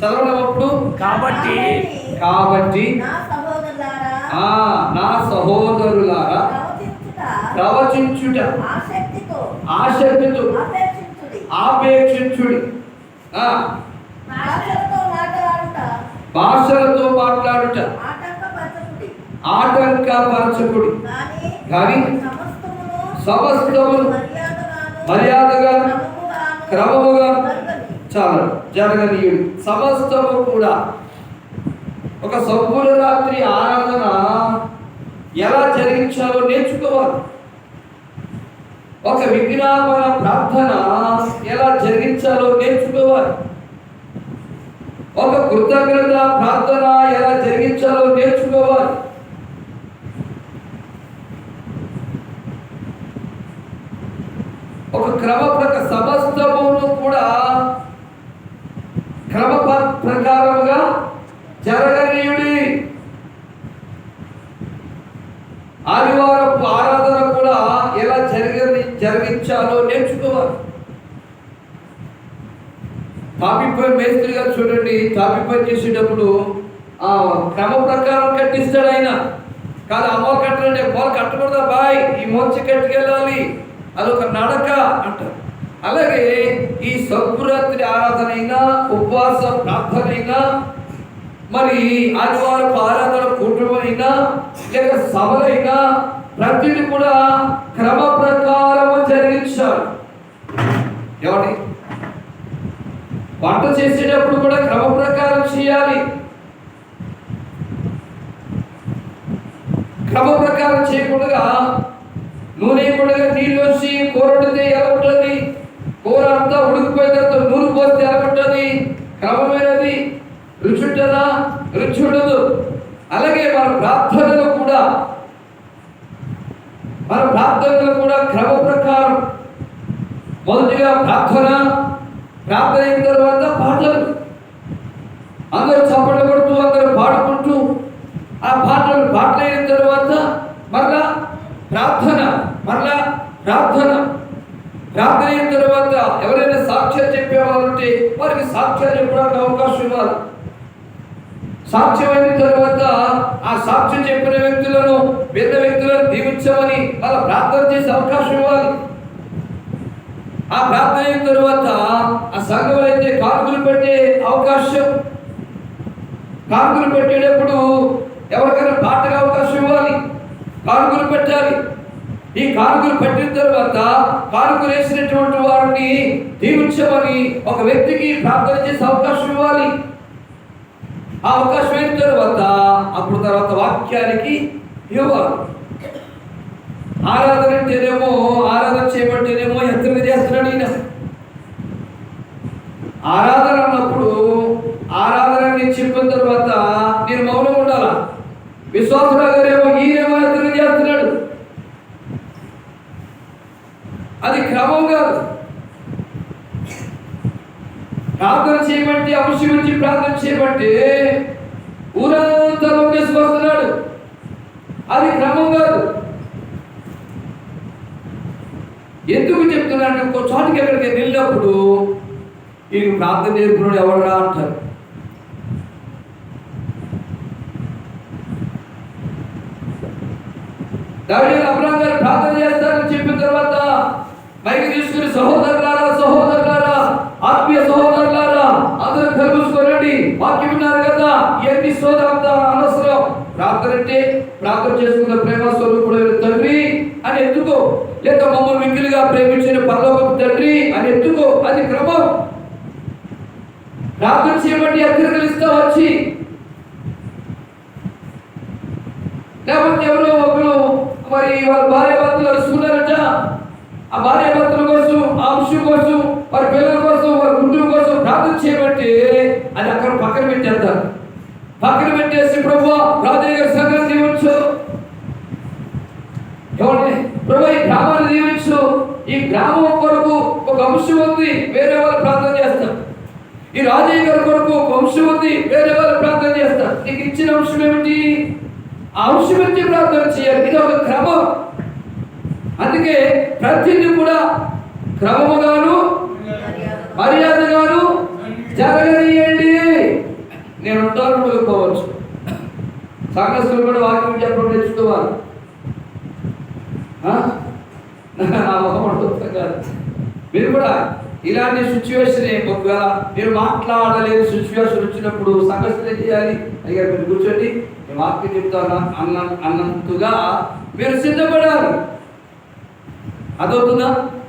చదవడం కాబట్టి. కాబట్టి. నా సహోదరులారా. ఆ నా సహోదరులారా. ప్రవచించుట. ఆసక్తితో అపేక్షించుడి ఆపేక్షించుడి. ఆ. భాషలతో మాట్లాడుట. ఆటంకపరచకుడి. కానీ సమస్తమును మర్యాదగాను మర్యాదగాను క్రమముగా. చాలు జరగనీయుడు. సమస్తము కూడా. ఒక సంపూర్ణ రాత్రి ఆరాధన ఎలా జరిగించాలో నేర్చుకోవాలి. ఒక విజ్ఞాపన ప్రార్థన ఎలా జరిగించాలో నేర్చుకోవాలి. ఒక కృతజ్ఞత ప్రార్థన ఎలా జరిగించాలో నేర్చుకోవాలి. ఒక క్రమ ప్రకారం సమస్తమును కూడా క్రమ ప- ప్రకారముగా జరగనీయుడి ఆదివారపు ఆరాధన కూడా ఎలా జరగని జరిగించాలో నేర్చుకోవాలి. తాపిపై మేస్త్రి గారు చూడండి తాపిపై చేసేటప్పుడు ఆ క్రమ ప్రకారం కట్టిస్తాడు ఆయన. కాదు అమ్మ కట్టాలంటే మొల కట్టకూడదా బాయ్? ఈ మోచి కట్టుకెళ్ళాలి. అదొక నడక అంటారు. అలాగే ఈ సంకురాత్రి ఆరాధన అయినా ఉపవాస ప్రార్థన అయినా మరి ఆదివారపు ఆరాధన కూటమైనా లేక సభలైనా ప్రతిది కూడా క్రమ ప్రకారము జరిగించాడు ఏమండి? వంట చేసేటప్పుడు కూడా క్రమ ప్రకారం చేయాలి. క్రమ ప్రకారం చేయకుండా నూనె కూడా నీళ్ళు వచ్చి కూర వండితే ఎలా ఉంటుంది? కూర అంతా ఉడికిపోయిన తర్వాత నూనె పోస్తే ఎలా ఉంటుంది? క్రమమైనది రుచి ఉంటుందా? రుచి ఉండదు. అలాగే మన ప్రార్థనలో కూడా మన ప్రార్థనలు కూడా క్రమ ప్రకారం. మొదటిగా ప్రార్థన ప్రార్థన అయిన తర్వాత పాటలు. అందరూ చప్పట్లు కొడుతూ అందరూ పాడుకుంటూ ఆ పాటలు పాటలు అయిన తర్వాత మరలా ప్రార్థన మరలా ప్రార్థన. ప్రార్థన అయిన తర్వాత ఎవరైనా సాక్ష్యాలు చెప్పేవాళ్ళు ఉంటే వారికి సాక్ష్యాలు చెప్పడానికి అవకాశం ఇవ్వాలి. సాక్ష్యమైన తర్వాత ఆ సాక్ష్యం చెప్పిన వ్యక్తులను విన్న వ్యక్తులను దీవించమని వాళ్ళ ప్రార్థన చేసే అవకాశం ఇవ్వాలి. ఆ ప్రార్థన అయిన తర్వాత ఆ సంఘం అయితే కానుకలు పెట్టే అవకాశం. కానుకలు పెట్టేటప్పుడు ఎవరికైనా పాటగా అవకాశం ఇవ్వాలి. కానుకలు పెట్టాలి. ఈ కానుకలు పెట్టిన తర్వాత కానుకలు వేసినటువంటి వారిని దీవించమని ఒక వ్యక్తికి ప్రార్థన చేసే అవకాశం ఇవ్వాలి. ఆ అవకాశం అయిన తర్వాత అప్పుడు తర్వాత వాక్యానికి ఇవ్వాలి ఆరాధన అంటేనేమో ఆరాధన చేయమంటేనేమో ఎత్తగా చేస్తున్నాడు ఈయన? ఆరాధన అన్నప్పుడు ఆరాధన నేను చెప్పిన తర్వాత నేను మౌనం ఉండాలా? విశ్వాసరావు గారేమో ఈయనేమో ఎత్తగా చేస్తున్నాడు? అది క్రమం కాదు. ప్రార్థన చేయబట్టి అవసరం నుంచి ప్రార్థన చేయబట్టి ఊరంతా లోకేసి వస్తున్నాడు అది క్రమం కాదు. ఎందుకు చెప్తున్నాను ఇంకో చోటుకి ఎక్కడికి వెళ్ళినప్పుడు ఈయన ప్రార్థన నేర్పున్నాడు ఎవడరా అంటారు. దావిడు అబ్రాహం గారు ప్రార్థన చేస్తారని చెప్పిన తర్వాత పైకి తీసుకుని సహోదరులారా సహోదరు ఆత్మీయ సహోదరులారా అందరూ కలుసుకోరండి వాక్యం విన్నారు కదా ఎన్ని సోదరంతా అనవసరం ప్రార్థన అంటే ప్రార్థన చేసుకున్న ప్రేమ స్వరూపుడైన తండ్రి అని ఎత్తుకో లేక మమ్మల్ని మిక్కిలిగా ప్రేమించిన పరలోకపు తండ్రి అని ఎత్తుకో అది క్రమం. ప్రార్థన చేయబట్టి అగ్రగలిస్తా వచ్చి. లేకపోతే ఎవరో ఒకరు మరి వాళ్ళ భార్య భర్తలు అరుచుకున్నారట ఆ భార్య భర్తల కోసం ఆ అంశం కోసం వారి పిల్లల కోసం వారి కుటుంబం కోసం ప్రార్థన చేయబట్టి అది అక్కడ పక్కన పెట్టేస్తారు. పక్కన పెట్టేసి ప్రభు రాజయ్య గారి సంఘాన్ని దీవించు ఎవరిని? ప్రభు ఈ గ్రామాన్ని దీవించు. ఈ గ్రామం కొరకు ఒక అంశం ఉంది వేరే వాళ్ళు ప్రార్థన చేస్తారు. ఈ రాజయ్య గారి కొరకు ఒక అంశం ఉంది వేరే వాళ్ళు ప్రార్థన చేస్తారు. నీకు ఇచ్చిన అంశం ఏమిటి? ఆ అంశం నుంచి ప్రార్థన చేయాలి. ఇది ఒక క్రమం. అందుకే ప్రతిదీ కూడా క్రమముగాను మర్యాద జరగనియండి నేను ఉంటాను నువ్వు పోవచ్చు సంఘస్థులు కూడా వాక్యం చెప్పడం నేర్చుకోవాలి. ఆ? నా మొహం కాదు. మీరు కూడా ఇలాంటి సిచ్యువేషన్ ఒకవేళ మీరు మాట్లాడలేని సిచ్యువేషన్ వచ్చినప్పుడు సంఘర్షణ చేయాలి? అయ్యా మీరు కూర్చోండి. మేము వాక్యం చెప్తాను అన్న అన్నంతగా మీరు సిద్ధపడాలి. అదవుతుందా?